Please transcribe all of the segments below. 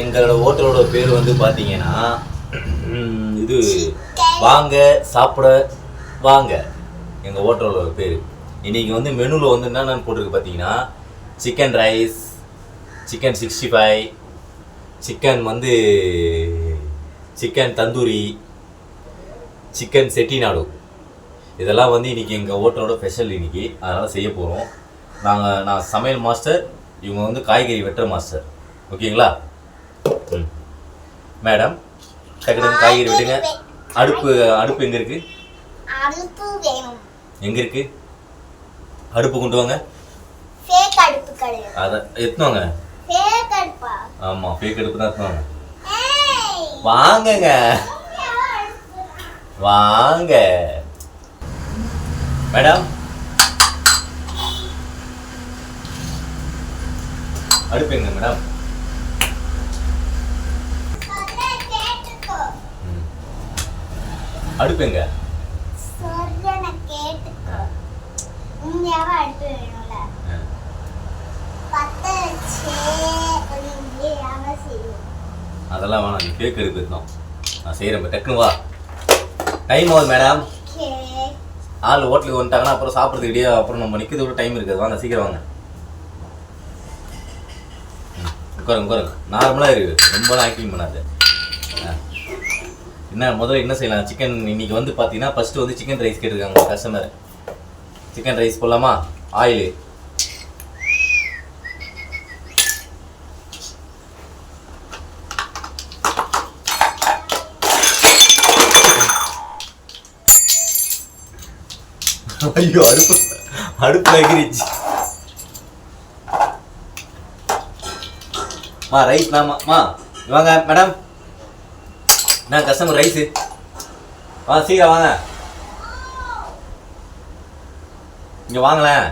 எங்களோட ஹோட்டலோட பேர் வந்து பார்த்தீங்கன்னா இது. வாங்க சாப்பிட வாங்க. எங்கள் ஹோட்டலோட பேர். இன்னைக்கு வந்து மெனுவில் வந்து என்னென்னு போட்டிருக்கு பார்த்தீங்கன்னா chicken rice chicken sixty five chicken வந்து சிக்கன் தந்தூரி சிக்கன் செட்டிநாடு. இதெல்லாம் வந்து இன்னைக்கு எங்கள் ஹோட்டலோட ஸ்பெஷல் இன்னைக்கு. அதனால் செய்ய போகிறோம் நாங்கள் நான் சமையல் மாஸ்டர் இவங்க வந்து காய்கறி வெட்டுற மாஸ்டர். ஓகேங்களா? ம். மேடம் டக்குனு காய்கறி வெட்டுங்க. அடுப்பு அடுப்பு எங்கே இருக்குது அடுப்பு வேணும். எங்கே இருக்குது அடுப்பு கொண்டு வாங்க. ஃபேக் அடுப்பு கிடையாது அதை எத்துவாங்க ஃபேக் அடுப்பா? ஆமாம் ஃபேக் அடுப்பு தான் எத்துவாங்க வாங்கங்க. வாங்க. மேடம் அடுப்பு எங்க மேடம். அடுப்பு எங்க? அதெல்லாம் வேணாம் நீ அடுப்பு தான் நான் செய்கிறேன் டக்குனு வா. டைம் ஆகுது மேடம் ஆள் ஹோட்டலுக்கு வந்துட்டாங்கன்னா அப்புறம் சாப்பிட்றதுக்கு இடையே அப்புறம் நம்ம நிற்கிறது டைம் இருக்காது. வாங்க சீக்கிரம் வாங்க ம், உட்காருங்க உட்காருங்க. நார்மலாக இருக்குது ரொம்பலாம் ஆக்டிங் பண்ணாது. என்ன முதல்ல என்ன செய்யலாம்? சிக்கன் இன்னைக்கு வந்து பார்த்தீங்கன்னா ஃபஸ்ட்டு வந்து சிக்கன் ரைஸ் கேட்டிருக்காங்க கஸ்டமர் சிக்கன் ரைஸ் போடலாமா? ஆயிலு ஐயோ அடுப்பு அடுப்பு எகிரிச்சு மா ரைஸ் நாமா மா வாங்க மேடம் நான் கஸ்டமர் ரைஸு வா சீக்கிரம் வாங்க. இங்கே வாங்களேன்.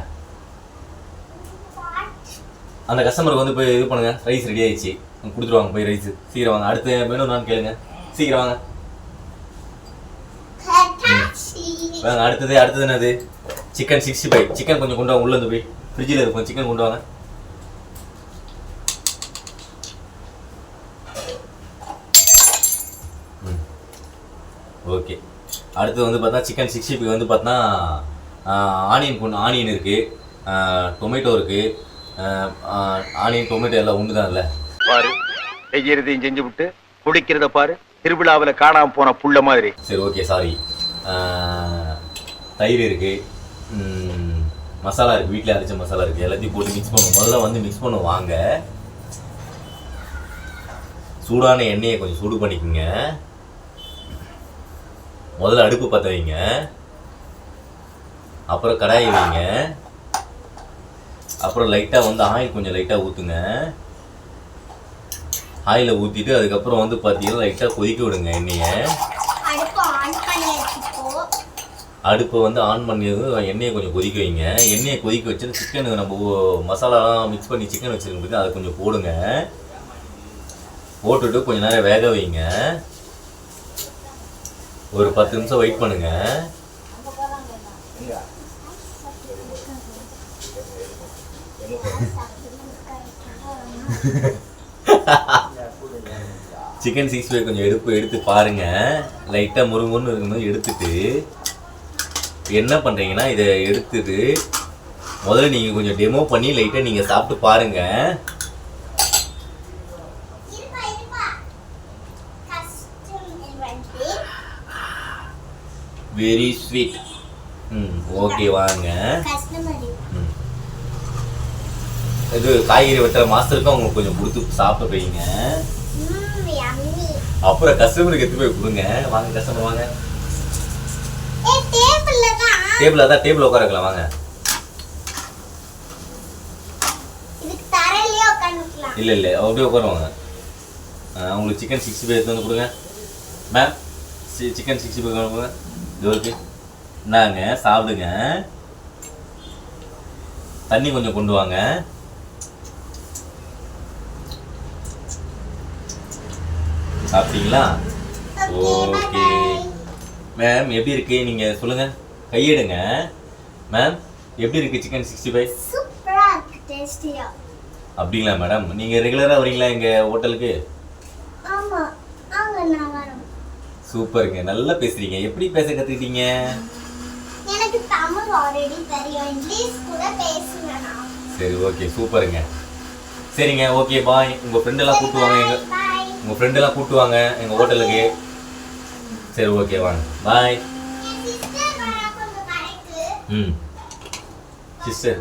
அந்த கஸ்டமருக்கு வந்து போய் இது பண்ணுங்க. ரைஸ் ரெடி ஆயிடுச்சு. கொடுத்துருவாங்க போய் ரைஸ் சீக்கிரம் வாங்க. அடுத்த மெனு நான் கேளுங்க. சீக்கிரம் வாங்க. வாங்க அடுத்தது அடுத்தது என்னது? சிக்கன் சிக்ஸ்டி ஃபைவ் சிக்கன் கொஞ்சம் கொண்டு வாங்க. உள்ளே வந்து போய். ஃப்ரிட்ஜில் இருக்கும். சிக்கன் கொண்டு வாங்க. அடுத்து வந்து பார்த்தா சிக்கன் சிக்ஸ்டி ஃபைவ் வந்து பார்த்தா ஆனியன் கொண்டு ஆனியன் இருக்குது டொமேட்டோ இருக்குது ஆனியன் டொமேட்டோ எல்லாம் ஒன்று தான் இல்லை பாரு செய்யறதையும் செஞ்சு விட்டு குடிக்கிறத பாரு திருவிழாவுல காணாம போன புள்ள மாதிரி. சரி ஓகே சாரி தயிர் இருக்கு ம், மசாலா இருக்கு வீட்டில் அரைச்ச மசாலா இருக்கு எல்லாத்தையும் போட்டு மிக்ஸ் பண்ணுவோம். முதல்ல வந்து மிக்ஸ் பண்ணுவோம் வாங்க. சூடான எண்ணெயை கொஞ்சம் சூடு பண்ணிக்கோங்க. முதல்ல அடுப்பு பற்ற வைங்க. அப்புறம் கடாயை வைங்க. அப்புறம் லைட்டாக வந்து ஆயில் கொஞ்சம் லைட்டாக ஊற்றுங்க ஆயிலை ஊற்றிட்டு அதுக்கப்புறம் வந்து பார்த்தீங்கன்னா லைட்டாக கொதிக்க விடுங்க எண்ணெயை. அடுப்பு வந்து ஆன் பண்ணியதும் எண்ணெயை கொஞ்சம் கொதிக்க வைங்க. எண்ணெயை கொதிக்க வச்சு சிக்கன் நம்ம மசாலாலாம் மிக்ஸ் பண்ணி சிக்கன் வச்சுருக்கோம் அதை கொஞ்சம் போடுங்க. போட்டுட்டு கொஞ்ச நேரம் வேக வைங்க. ஒரு பத்து நிமிஷம் வெயிட் பண்ணுங்க. சிக்கன் சிக்ஸ் ஃபைவ் கொஞ்சம் எடுப்பு எடுத்து பாருங்க. லைட்டாக முருங்குன்னு இருக்கும்போது எடுத்துட்டு என்ன பண்ணுறீங்கன்னா இதை எடுத்துட்டு முதல்ல நீங்கள் கொஞ்சம் டெமோ பண்ணி லைட்டாக நீங்கள் சாப்பிட்டு பாருங்க. வெரி ஸ்வீட் ம் ஓகே வாங்க. ம் இது காய்கறி வெட்டுற மாஸ்டருக்கும் உங்களுக்கு கொஞ்சம் கொடுத்து சாப்பிட்டு போயிங்க அப்புறம் கஸ்டமருக்கு எடுத்து போய் கொடுங்க. வாங்க கஸ்டமர் வாங்க. டேபிள் அதான் டேபிள் உட்காரக்கலாம் வாங்க. இல்லை இல்லை அப்படியே உட்காருவாங்க ஆ, உங்களுக்கு சிக்கன் சிக்ஸ்டி ஃபைவ் எடுத்து வந்து கொடுங்க. மேம் சிக்கன் சிக்ஸ்டி ஃபைவ் கொடுங்க. இருக்கு இந்தாங்க சாப்பிடுங்க. தண்ணி கொஞ்சம் கொண்டு வாங்க. சாப்பிட்டீங்களா? ஓகே. மேம் எப்படி இருக்கு? நீங்க சொல்லுங்க. கையெடுங்க. மேம் எப்படி இருக்கு சிக்கன் சிக்ஸ்டி ஃபைவ்? அப்படிங்களா மேடம்? நீங்கள் ரெகுலராக வரீங்களா எங்கள் ஹோட்டலுக்கு ஆமா அங்க நான் வரேன் சூப்பருங்க. நல்லா பேசுறீங்க. எப்படி பேச கற்றுக்கிட்டீங்க எனக்கு தமிழ் ஆல்ரெடி தெரியும். இங்கிலீஷ் கூட பேசுவேன் சரி ஓகே சூப்பருங்க. சரிங்க ஓகே பாய் உங்கள் ஃப்ரெண்டெல்லாம் கூப்பிட்டு வாங்க. எங்கள் பாய் உங்கள் ஃப்ரெண்டெல்லாம் கூப்பிட்டு வாங்க. எங்கள் ஹோட்டலுக்கு. சரி ஓகே வாங்க. பாய் ம். சிஸ்டர்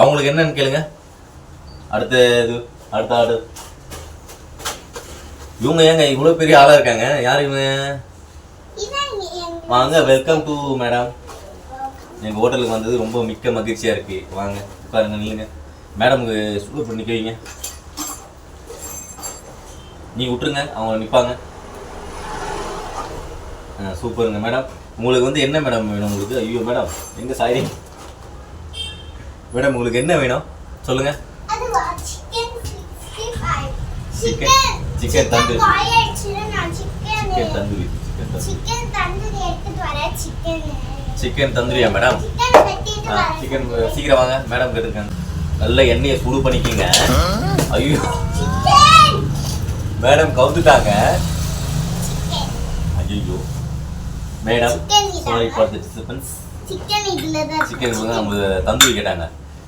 அவங்களுக்கு என்னன்னு கேளுங்க. அடுத்த இது அடுத்த ஆர்டர் இவங்க ஏங்க இவ்வளோ பெரிய ஆளாக இருக்காங்க? யார் இவங்க? வாங்க வெல்கம் டு மேடம் எங்கள் ஹோட்டலுக்கு வந்தது ரொம்ப மிக்க மகிழ்ச்சியாக இருக்குது வாங்க உட்காருங்க நில்லுங்க. மேடமுக்கு சூப்பர் பண்ணி வைங்க நீ விட்டுருங்க அவங்க நிற்பாங்க ஆ சூப்பருங்க மேடம் உங்களுக்கு வந்து என்ன மேடம் வேணும் உங்களுக்கு? ஐயோ மேடம் எங்கே சாரி மேடம் உங்களுக்கு என்ன வேணும்? சொல்லுங்கள் சிக்கன் 65 Chicken- chicken tandoori. பாய் ஆயிடுச்சுல நான் chicken. Tandoori chicken tandoori. Chicken tandoori எடுத்துட்டு சிக்கன். சிக்கன் தந்தூரியா மேடம்? சிக்கன் சீக்கிரம் வாங்க. மேடம் கேட்டிருக்காங்க. நல்ல எண்ணெயை சூடு பண்ணிக்கிங்க. ஐயோ. மேடம் கவுந்துட்டாங்க. ஐயோ madam sorry for the disturbance chicken இதுல தான் சிக்கன் வந்து தந்தூரி கேட்டாங்க.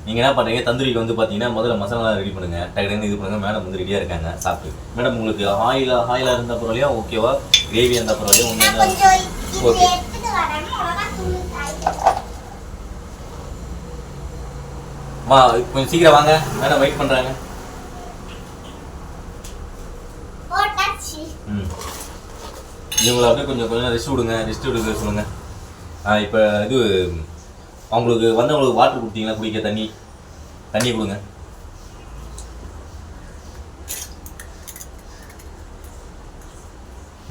நீங்கள் என்ன பண்ணுறீங்க தந்தூரிக்கு வந்து பார்த்தீங்கன்னா முதல்ல மசாலா ரெடி பண்ணுங்க. டக்குனு இது பண்ணுங்க. மேடம் வந்து ரெடியாக இருக்காங்க. சாப்பிட்டு மேடம் உங்களுக்கு ஆயிலா ஆயிலாக இருந்தால் பரவாயில்லையா ஓகேவா கிரேவி இருந்தால் பரவாயில்லையா ஒன்று காய் மா கொஞ்சம் சீக்கிரம் வாங்க. மேடம் வெயிட் பண்ணுறாங்க ம். இவங்களை அப்படியே கொஞ்சம் கொஞ்சம் ரெஸ்ட் விடுங்க. ரெஸ்ட் விடுங்க சொல்லுங்க. ஆ இப்போ இது அவங்களுக்கு வந்தவங்களுக்கு வாட்டர் கொடுத்தீங்களா? குடிக்க தண்ணி? தண்ணி கொடுங்க.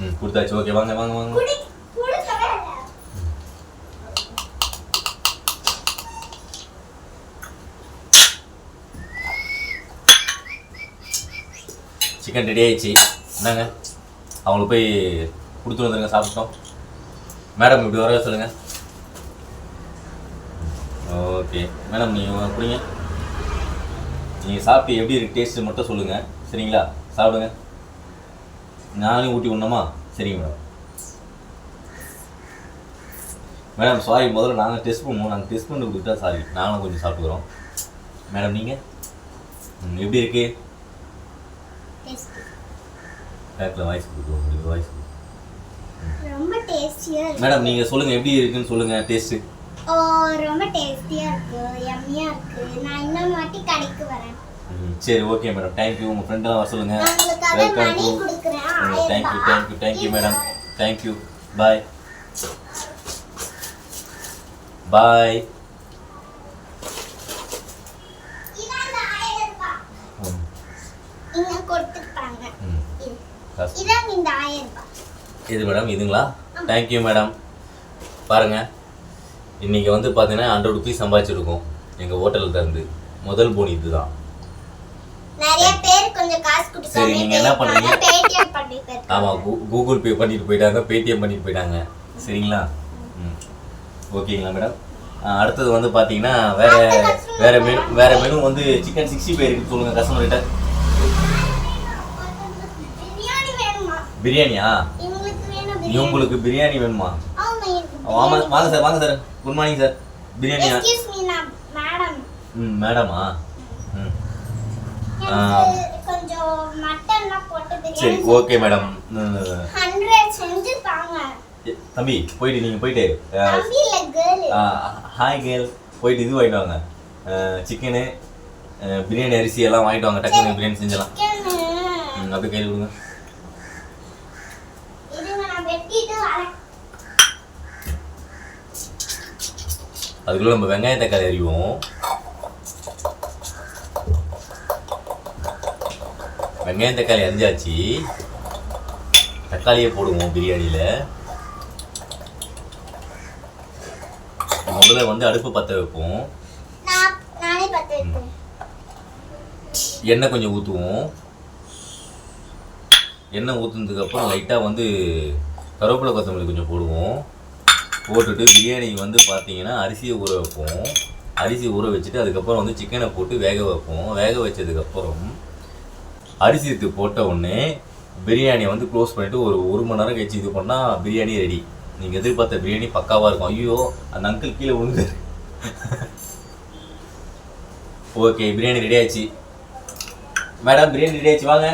ம் கொடுத்தாச்சு. ஓகே வாங்க வாங்க வாங்க. சிக்கன் ரெடி ஆயிடுச்சு. என்னங்க? அவங்களுக்கு போய் கொடுத்து வந்துருங்க சாப்பிட்டோம். மேடம் இப்படி வர சொல்லுங்க. ஓகே. மேடம் நீங்கள் குடிங்க. நீங்கள் சாப்பிட்டு எப்படி இருக்கு டேஸ்ட்டு மட்டும் சொல்லுங்கள் சரிங்களா? சாப்பிடுங்க. நானே ஊட்டி விடணுமா? சரிங்க மேடம். மேடம் சாரி முதல்ல நாங்கள் டெஸ்ட் பண்ணுவோம் நாங்கள் டெஸ்ட் பண்ணி கொடுத்தா சாரி நாங்களும் கொஞ்சம் சாப்பிட்டுக்கிறோம். மேடம் நீங்கள் எப்படி இருக்கு. பேக்கில் வாய்ஸ் கொடுக்குறோம் உங்களுக்கு வாய்ஸ் மேடம் நீங்கள் சொல்லுங்கள் எப்படி இருக்குன்னு சொல்லுங்கள் டேஸ்ட்டு ரொம்ப டேஸ்டியா இருக்கு யம்மியா இருக்கு. நான் இன்னொரு வாட்டி கடைக்கு வரேன். சரி ஓகே மேடம் தேங்க்யூ உங்கள் ஃப்ரெண்டெல்லாம் வர சொல்லுங்கள் welcome to thank you. Thank you thank you madam thank you bye bye ரூபாய். இது. மேடம் இதுங்களா? தேங்க்யூ மேடம் பாருங்கள் இன்றைக்கி வந்து பார்த்தீங்கன்னா ஹண்ட்ரட் ருபீஸ் சம்பாதிச்சிருக்கோம் எங்கள் ஹோட்டலில் தந்து முதல் போனி இதுதான். சரி, கொடுத்தாங்க நீங்க என்ன பண்றீங்க? பேடிஎம் பண்ணி போயிருக்காங்க. ஆமாம் கூகுள் பே பண்ணிட்டு போயிட்டாங்க பேடிஎம் பண்ணிட்டு போயிட்டாங்க. சரிங்களா? ம். ஓகேங்களா மேடம் அடுத்தது வந்து பார்த்தீங்கன்னா வேற வேற மெனு வேற மெனு வந்து சிக்கன் சிக்ஸ்டி ஃபைவ் இருக்குன்னு சொல்லுங்க கஸ்டமர்கிட்ட பிரியாணியா? இவங்களுக்கு பிரியாணி வேணுமா? ஆமா வாங்க சார் வாங்க சார் குட் மார்னிங் சார் பிரியாணியா மேடம் ம் மேடமா ம். கொஞ்சம் மட்டன்லாம் போட்டு சரி ஓகே மேடம் தம்பி போயிட்டு நீங்கள் போயிட்டு ஹாய் கேர்ள் போயிட்டு இது வாங்கிட்டு வாங்க. சிக்கனு பிரியாணி அரிசி எல்லாம் வாங்கிட்டு வாங்க. டக்குனு பிரியாணி செஞ்சலாம் அப்படியே கையில் கொடுங்க இருங்க நான் வெட்டிட்டு வரேன் அதுக்குள்ள நம்ம வெங்காய தக்காளி அறிவோம் வெங்காயம் தக்காளி அரிஞ்சாச்சு. தக்காளியை போடுவோம் பிரியாணியில். முதல்ல வந்து அடுப்பு பற்ற வைப்போம். எண்ணெய் கொஞ்சம் ஊற்றுவோம் எண்ணெய் ஊற்றுனதுக்கு அப்புறம் லைட்டாக வந்து கருவேப்பிலை கொத்தமல்லி கொஞ்சம் போடுவோம். போட்டுட்டு பிரியாணி வந்து பார்த்தீங்கன்னா அரிசியை ஊற வைப்போம். அரிசி ஊற வச்சுட்டு அதுக்கப்புறம் வந்து சிக்கனை போட்டு வேக வைப்போம். வேக வச்சதுக்கப்புறம் அரிசி இது போட்ட உடனே பிரியாணியை வந்து க்ளோஸ் பண்ணிட்டு ஒரு ஒரு மணி நேரம் கழிச்சு இது பண்ணால் பிரியாணி ரெடி நீங்கள் எதிர்பார்த்த பிரியாணி பக்காவாக இருக்கும். ஐயோ அந்த அங்கிள் கீழே விழுந்தாரு ஓகே பிரியாணி ரெடி ஆச்சு மேடம் பிரியாணி ரெடி ஆச்சு வாங்க.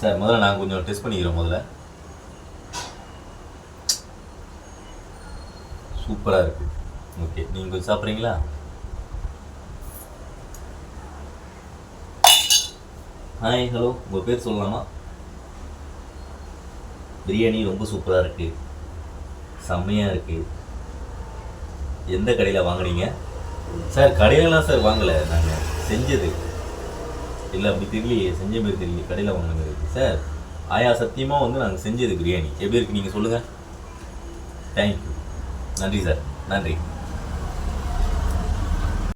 சார் முதல்ல நாங்கள் கொஞ்சம் டெஸ்ட் பண்ணிக்கிறோம் முதல்ல. சூப்பராக இருக்கு. ஓகே நீங்கள் கொஞ்சம் சாப்பிட்றீங்களா? ஹாய் ஹலோ உங்கள் பேர் சொல்லலாமா? பிரியாணி ரொம்ப சூப்பராக இருக்கு. செம்மையாக இருக்கு. எந்த கடையில் வாங்குனீங்க? சார் கடையிலலாம் சார் வாங்கலை நாங்கள் செஞ்சது. இல்லை அப்படி தெரியலையே. செஞ்ச மாதிரி தெரியல கடையில் வாங்கினது. சார் ஆயா சத்தியமாக வந்து நாங்கள் செஞ்சது பிரியாணி. எப்படி இருக்கு? நீங்கள் சொல்லுங்கள் தேங்க்யூ நன்றி சார். நன்றி.